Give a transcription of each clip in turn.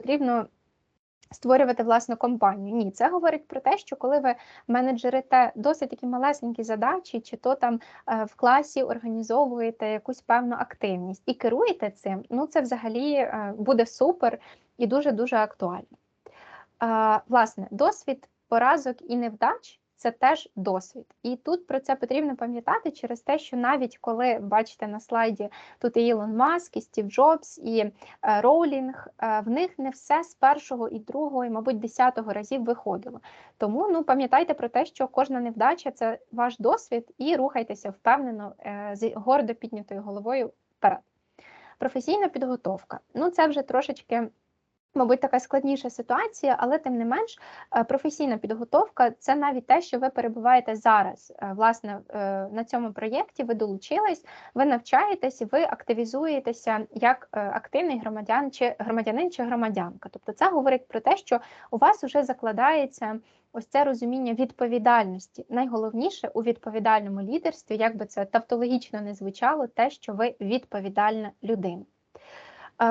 потрібно створювати власну компанію. Ні, це говорить про те, що коли ви менеджерите досить такі малесенькі задачі, чи то там е, в класі організовуєте якусь певну активність і керуєте цим, ну це взагалі е, буде супер і дуже дуже актуально. Власне, досвід поразок і невдач це теж досвід. І тут про це потрібно пам'ятати через те, що навіть коли бачите на слайді тут і Ілон Маск, і Стів Джобс, і е, Роулінг, е, в них не все з першого і другого, і, мабуть, десятого разів виходило. Тому ну пам'ятайте про те, що кожна невдача це ваш досвід, і рухайтеся впевнено е, з гордо піднятою головою вперед. Професійна підготовка. Ну, це вже трошечки Мабуть, така складніша ситуація, але тим не менш, е, професійна підготовка це навіть те, що ви перебуваєте зараз. Е, власне, е, на цьому проєкті ви долучились, ви навчаєтесь, ви активізуєтеся як активний громадян чи громадянин чи громадянка. Тобто, це говорить про те, що у вас вже закладається ось це розуміння відповідальності. Найголовніше у відповідальному лідерстві, як би це тавтологічно не звучало, те, що ви відповідальна людина.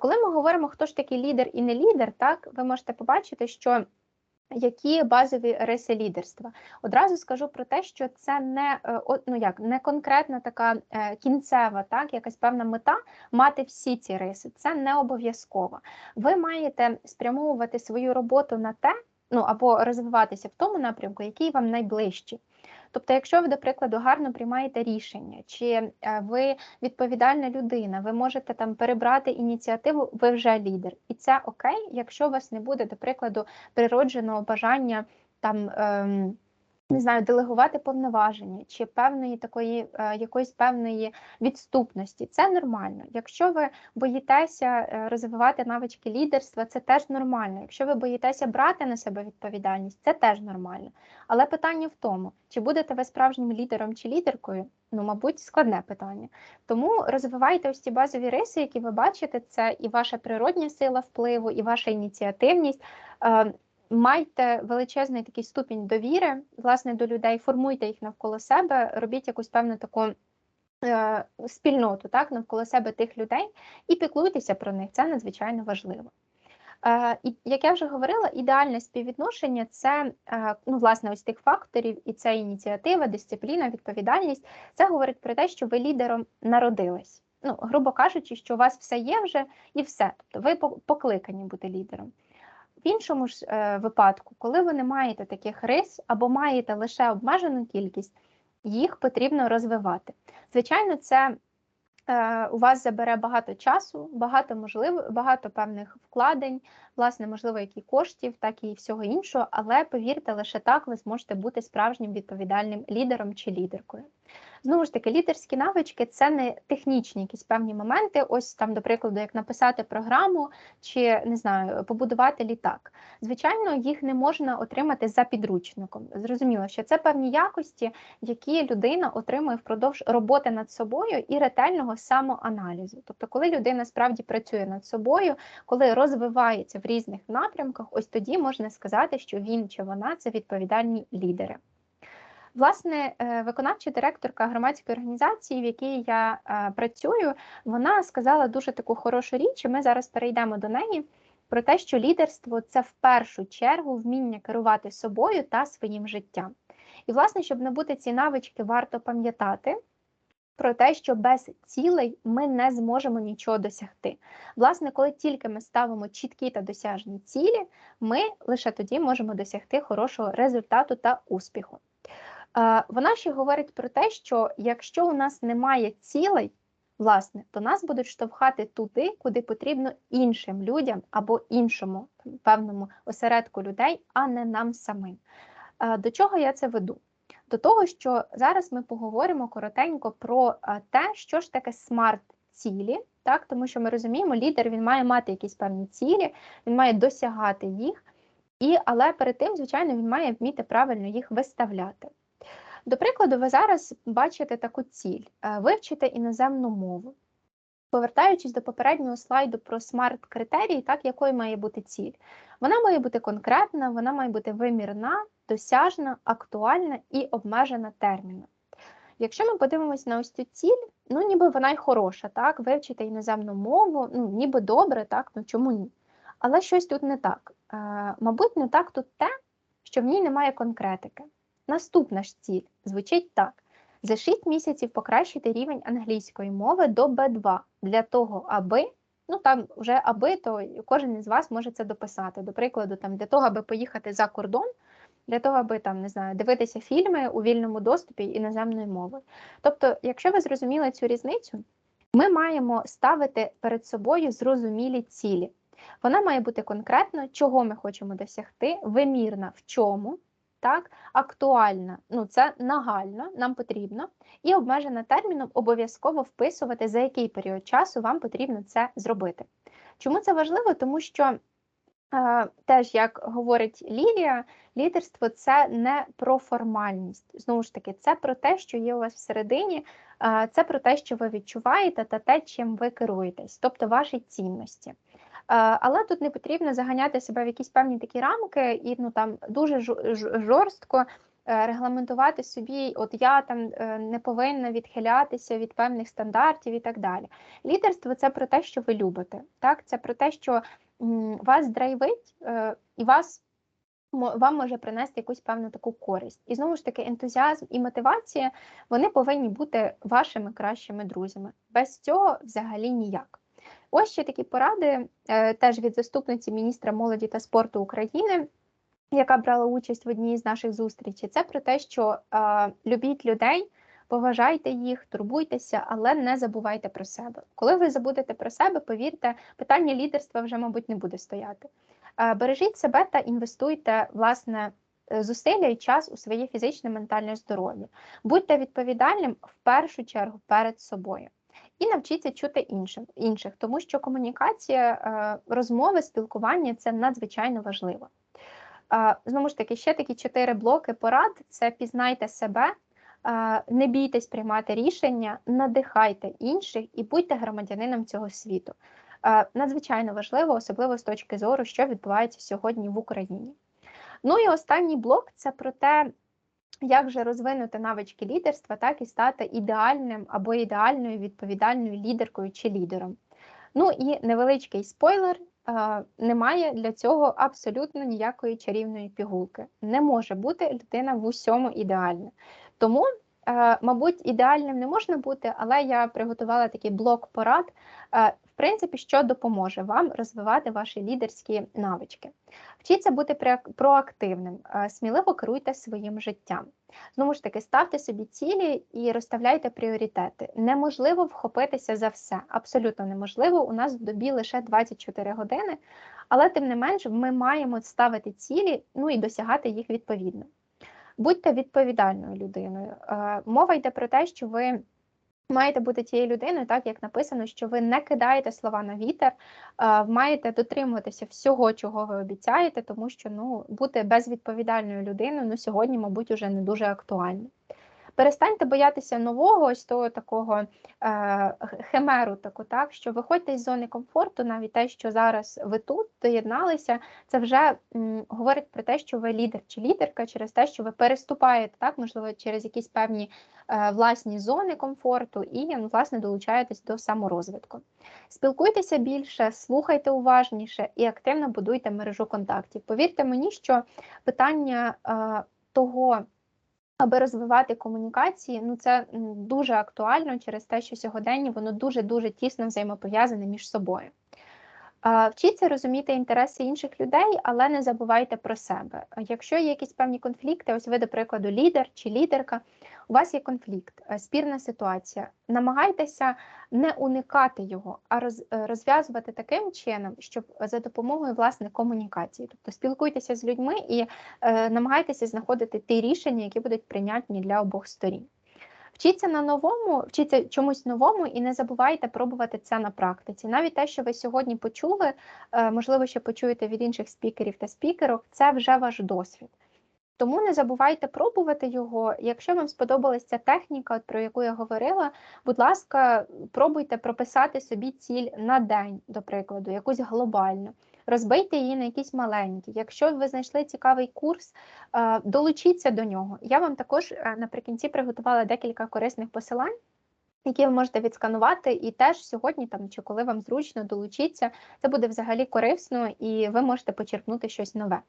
Коли ми говоримо, хто ж такий лідер і не лідер, так ви можете побачити, що які базові риси лідерства? Одразу скажу про те, що це не е, ну як не конкретна така е, кінцева, так якась певна мета мати всі ці риси. Це не обов'язково. Ви маєте спрямовувати свою роботу на те, ну або розвиватися в тому напрямку, який вам найближчий. Тобто, якщо ви, до прикладу, гарно приймаєте рішення, чи е, ви відповідальна людина, ви можете там перебрати ініціативу, ви вже лідер. І це окей, якщо у вас не буде, до прикладу, природженого бажання там. Не знаю, делегувати повноваження чи певної такої е, якоїсь певної відступності. Це нормально. Якщо ви боїтеся е, розвивати навички лідерства, це теж нормально. Якщо ви боїтеся брати на себе відповідальність, це теж нормально. Але питання в тому, чи будете ви справжнім лідером чи лідеркою, ну, мабуть, складне питання. Тому розвивайте ось ці базові риси, які ви бачите, це і ваша природня сила впливу, і ваша ініціативність. Майте величезний такий ступінь довіри власне до людей, формуйте їх навколо себе, робіть якусь певну таку е, спільноту так, навколо себе тих людей і піклуйтеся про них. Це надзвичайно важливо. Е, і як я вже говорила, ідеальне співвідношення це е, ну, власне ось тих факторів, і це ініціатива, дисципліна, відповідальність. Це говорить про те, що ви лідером народились. Ну, грубо кажучи, що у вас все є вже і все. Тобто ви покликані бути лідером. В іншому ж е, випадку, коли ви не маєте таких рис або маєте лише обмежену кількість, їх потрібно розвивати. Звичайно, це е, у вас забере багато часу, багато можливо, багато певних вкладень, власне, можливо, як і коштів, так і всього іншого, але повірте, лише так ви зможете бути справжнім відповідальним лідером чи лідеркою. Знову ж таки, лідерські навички це не технічні якісь певні моменти. Ось там, до прикладу, як написати програму чи не знаю, побудувати літак. Звичайно, їх не можна отримати за підручником. Зрозуміло, що це певні якості, які людина отримує впродовж роботи над собою і ретельного самоаналізу. Тобто, коли людина справді працює над собою, коли розвивається в різних напрямках, ось тоді можна сказати, що він чи вона це відповідальні лідери. Власне, е, виконавча директорка громадської організації, в якій я е, працюю, вона сказала дуже таку хорошу річ, і ми зараз перейдемо до неї. Про те, що лідерство це в першу чергу вміння керувати собою та своїм життям. І, власне, щоб набути ці навички, варто пам'ятати про те, що без цілей ми не зможемо нічого досягти. Власне, коли тільки ми ставимо чіткі та досяжні цілі, ми лише тоді можемо досягти хорошого результату та успіху. Вона ще говорить про те, що якщо у нас немає цілей, власне, то нас будуть штовхати туди, куди потрібно іншим людям або іншому певному осередку людей, а не нам самим. До чого я це веду? До того, що зараз ми поговоримо коротенько про те, що ж таке смарт-цілі, так, тому що ми розуміємо, лідер він має мати якісь певні цілі, він має досягати їх, і, але перед тим, звичайно, він має вміти правильно їх виставляти. До прикладу, ви зараз бачите таку ціль: е, вивчити іноземну мову. Повертаючись до попереднього слайду про смарт-критерії, так якою має бути ціль? Вона має бути конкретна, вона має бути вимірна, досяжна, актуальна і обмежена терміном. Якщо ми подивимося на ось цю ціль, ну ніби вона й хороша, так, вивчити іноземну мову, ну ніби добре, так, ну чому ні? Але щось тут не так. Е, Мабуть, не так тут те, що в ній немає конкретики. Наступна ж ціль звучить так: за 6 місяців покращити рівень англійської мови до Б2 для того, аби. Ну там вже аби, то кожен із вас може це дописати. До прикладу, там для того, аби поїхати за кордон, для того, аби там не знаю, дивитися фільми у вільному доступі іноземної мови. Тобто, якщо ви зрозуміли цю різницю, ми маємо ставити перед собою зрозумілі цілі. Вона має бути конкретно, чого ми хочемо досягти, вимірна в чому, так, актуальна, ну це нагально, нам потрібно, і обмежена терміном обов'язково вписувати, за який період часу вам потрібно це зробити. Чому це важливо? Тому що е, теж, як говорить Лілія, лідерство це не про формальність. Знову ж таки, це про те, що є у вас всередині, е, це про те, що ви відчуваєте, та те, чим ви керуєтесь, тобто ваші цінності. Але тут не потрібно заганяти себе в якісь певні такі рамки і ну там дуже жорстко е, регламентувати собі, от я там е, не повинна відхилятися від певних стандартів і так далі. Лідерство це про те, що ви любите. Так, це про те, що вас драйвить е, і вас. Вам може принести якусь певну таку користь. І знову ж таки, ентузіазм і мотивація вони повинні бути вашими кращими друзями. Без цього взагалі ніяк. Ось ще такі поради е, теж від заступниці міністра молоді та спорту України, яка брала участь в одній з наших зустрічей. Це про те, що е, любіть людей, поважайте їх, турбуйтеся, але не забувайте про себе. Коли ви забудете про себе, повірте, питання лідерства вже, мабуть, не буде стояти. Е, бережіть себе та інвестуйте власне. Зусилля і час у своє фізичне ментальне здоров'я. Будьте відповідальним в першу чергу перед собою і навчіться чути іншим, інших, тому що комунікація, е, розмови, спілкування це надзвичайно важливо. Е, знову ж таки, ще такі чотири блоки порад: це пізнайте себе, е, не бійтесь приймати рішення, надихайте інших і будьте громадянином цього світу. Надзвичайно важливо, особливо з точки зору, що відбувається сьогодні в Україні. Ну і останній блок це про те, як же розвинути навички лідерства, так і стати ідеальним або ідеальною відповідальною лідеркою чи лідером. Ну і невеличкий спойлер. Немає для цього абсолютно ніякої чарівної пігулки. Не може бути людина в усьому ідеальна. Тому Е, мабуть, ідеальним не можна бути, але я приготувала такий блок порад, е, принципі, що допоможе вам розвивати ваші лідерські навички. Вчіться бути проактивним, е, сміливо керуйте своїм життям. Знову ж таки, ставте собі цілі і розставляйте пріоритети. Неможливо вхопитися за все, абсолютно неможливо. У нас в добі лише 24 години, але тим не менш ми маємо ставити цілі ну і досягати їх відповідно. Будьте відповідальною людиною. Е, мова йде про те, що ви маєте бути тією людиною, так як написано, що ви не кидаєте слова на вітер, маєте дотримуватися всього, чого ви обіцяєте, тому що ну, бути безвідповідальною людиною ну, сьогодні, мабуть, уже не дуже актуально. Перестаньте боятися нового, ось того такого е, химеру, таку, так, що виходьте з зони комфорту, навіть те, що зараз ви тут доєдналися, це вже м, говорить про те, що ви лідер чи лідерка, через те, що ви переступаєте, так, можливо, через якісь певні е, власні зони комфорту і, ну, власне, долучаєтесь до саморозвитку. Спілкуйтеся більше, слухайте уважніше і активно будуйте мережу контактів. Повірте мені, що питання е, того, Аби розвивати комунікації, ну це дуже актуально через те, що сьогодення воно дуже дуже тісно взаємопов'язане між собою. Вчіться розуміти інтереси інших людей, але не забувайте про себе. Якщо є якісь певні конфлікти, ось ви, до прикладу, лідер чи лідерка, у вас є конфлікт, е, спірна ситуація. Намагайтеся не уникати його, а е, розв'язувати таким чином, щоб за допомогою власне комунікації, тобто спілкуйтеся з людьми і е, намагайтеся знаходити ті рішення, які будуть прийнятні для обох сторін. Вчіться на новому, вчіться чомусь новому і не забувайте пробувати це на практиці. Навіть те, що ви сьогодні почули, можливо, ще почуєте від інших спікерів та спікерок, це вже ваш досвід. Тому не забувайте пробувати його. Якщо вам сподобалася ця техніка, про яку я говорила, будь ласка, пробуйте прописати собі ціль на день, до прикладу, якусь глобальну. Розбийте її на якісь маленькі. Якщо ви знайшли цікавий курс, е, долучіться до нього. Я вам також е, наприкінці приготувала декілька корисних посилань. Які ви можете відсканувати, і теж сьогодні, там чи коли вам зручно долучіться, це буде взагалі корисно, і ви можете почерпнути щось нове.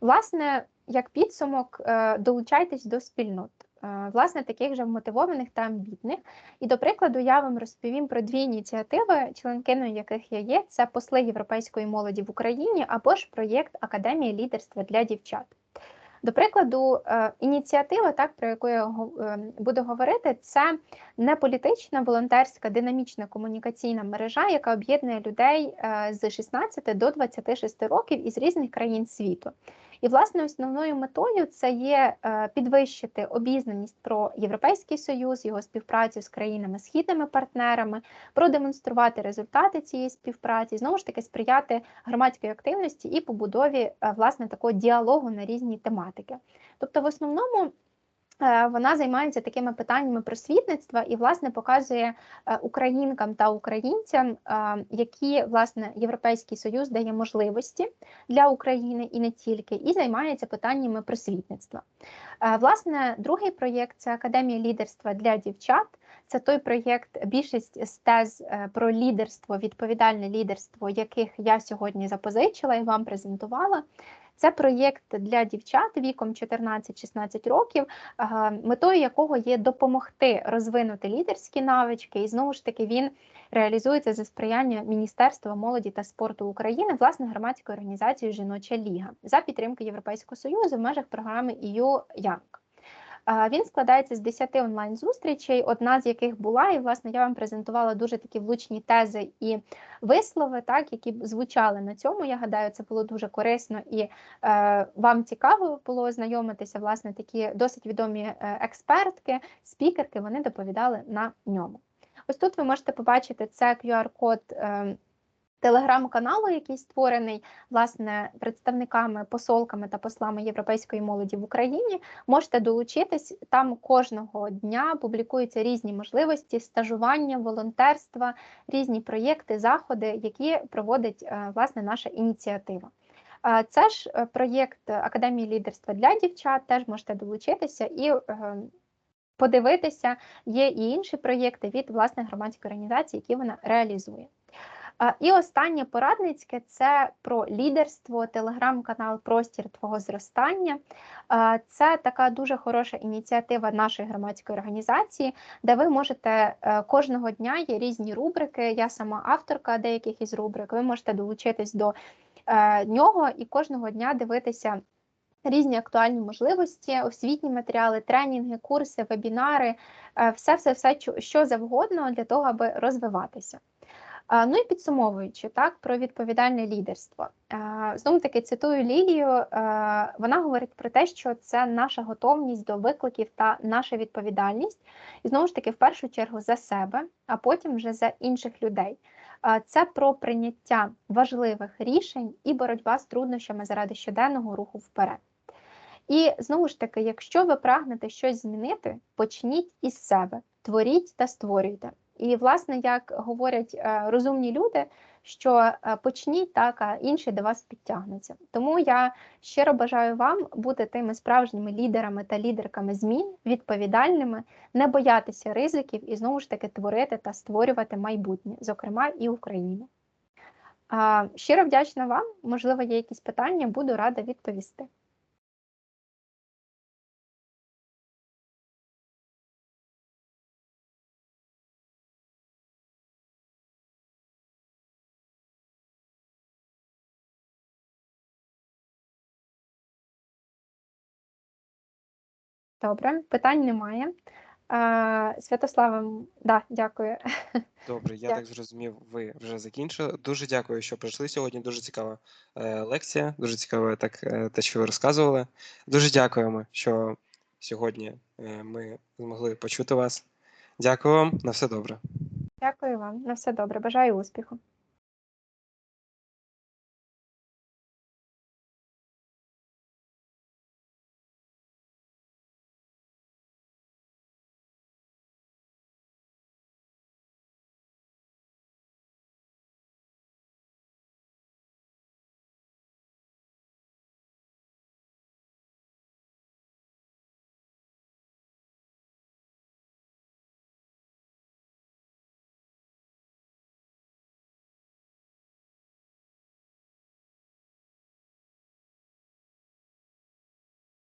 Власне, як підсумок, е, долучайтесь до спільнот. Е, Власне, таких же мотивованих та амбітних. І до прикладу, я вам розповім про дві ініціативи, членкиною яких я є: це посли європейської молоді в Україні або ж проєкт Академія лідерства для дівчат. До прикладу, е, ініціатива, так про яку я е, буду говорити, це не політична, волонтерська, динамічна комунікаційна мережа, яка об'єднує людей е, з 16 до 26 років із різних країн світу. І, власне, основною метою це є е, підвищити обізнаність про Європейський Союз, його співпрацю з країнами східними партнерами, продемонструвати результати цієї співпраці, знову ж таки сприяти громадській активності і побудові е, власне такого діалогу на різні тематики. Тобто, в основному. Е, Вона займається такими питаннями просвітництва і, власне, показує е, українкам та українцям, е, які власне Європейський Союз дає можливості для України і не тільки, і займається питаннями просвітництва. Власне, другий проєкт це Академія лідерства для дівчат. Це той проєкт, більшість з тез про лідерство, відповідальне лідерство, яких я сьогодні запозичила і вам презентувала. Це проєкт для дівчат віком 14-16 років, метою якого є допомогти розвинути лідерські навички, і знову ж таки він реалізується за сприяння Міністерства молоді та спорту України, власне, громадської організації Жіноча Ліга за підтримки Європейського союзу в межах програми EU Young. Він складається з 10 онлайн-зустрічей, одна з яких була, і власне я вам презентувала дуже такі влучні тези і вислови, так які звучали на цьому. Я гадаю, це було дуже корисно і е, вам цікаво було ознайомитися. Власне, такі досить відомі е, експертки, спікерки. Вони доповідали на ньому. Ось тут ви можете побачити це QR-код. Е, Телеграм-каналу, який створений власне представниками, посолками та послами європейської молоді в Україні, можете долучитись. Там кожного дня публікуються різні можливості стажування, волонтерства, різні проєкти, заходи, які проводить е, власне наша ініціатива. Е, Це ж е, проєкт Академії лідерства для дівчат. Теж можете долучитися і подивитися. Є і інші проєкти від власне громадської організації, які вона реалізує. А, І останнє порадницьке це про лідерство, телеграм-канал Простір твого зростання. Це така дуже хороша ініціатива нашої громадської організації, де ви можете е, кожного дня є різні рубрики. Я сама авторка деяких із рубрик. Ви можете долучитись до е, нього і кожного дня дивитися. Різні актуальні можливості, освітні матеріали, тренінги, курси, вебінари, все, все, все, що завгодно для того, аби розвиватися. Ну і підсумовуючи так про відповідальне лідерство, знову таки цитую Лілію. Вона говорить про те, що це наша готовність до викликів та наша відповідальність, і знову ж таки, в першу чергу, за себе, а потім вже за інших людей. Це про прийняття важливих рішень і боротьба з труднощами заради щоденного руху вперед. І знову ж таки, якщо ви прагнете щось змінити, почніть із себе, творіть та створюйте. І, власне, як говорять е, розумні люди, що е, почніть так, а інші до вас підтягнуться. Тому я щиро бажаю вам бути тими справжніми лідерами та лідерками змін, відповідальними, не боятися ризиків і знову ж таки творити та створювати майбутнє, зокрема і Україну. Щиро вдячна вам. Можливо, є якісь питання, буду рада відповісти. Добре, питань немає. А, Святослава, да, дякую. Добре, я так зрозумів, ви вже закінчили. Дуже дякую, що прийшли сьогодні. Дуже цікава е, лекція, дуже цікаве так, е, те, що ви розказували. Дуже дякуємо, що сьогодні е, ми змогли почути вас. Дякую вам, на все добре. Дякую вам. На все добре. Бажаю успіху.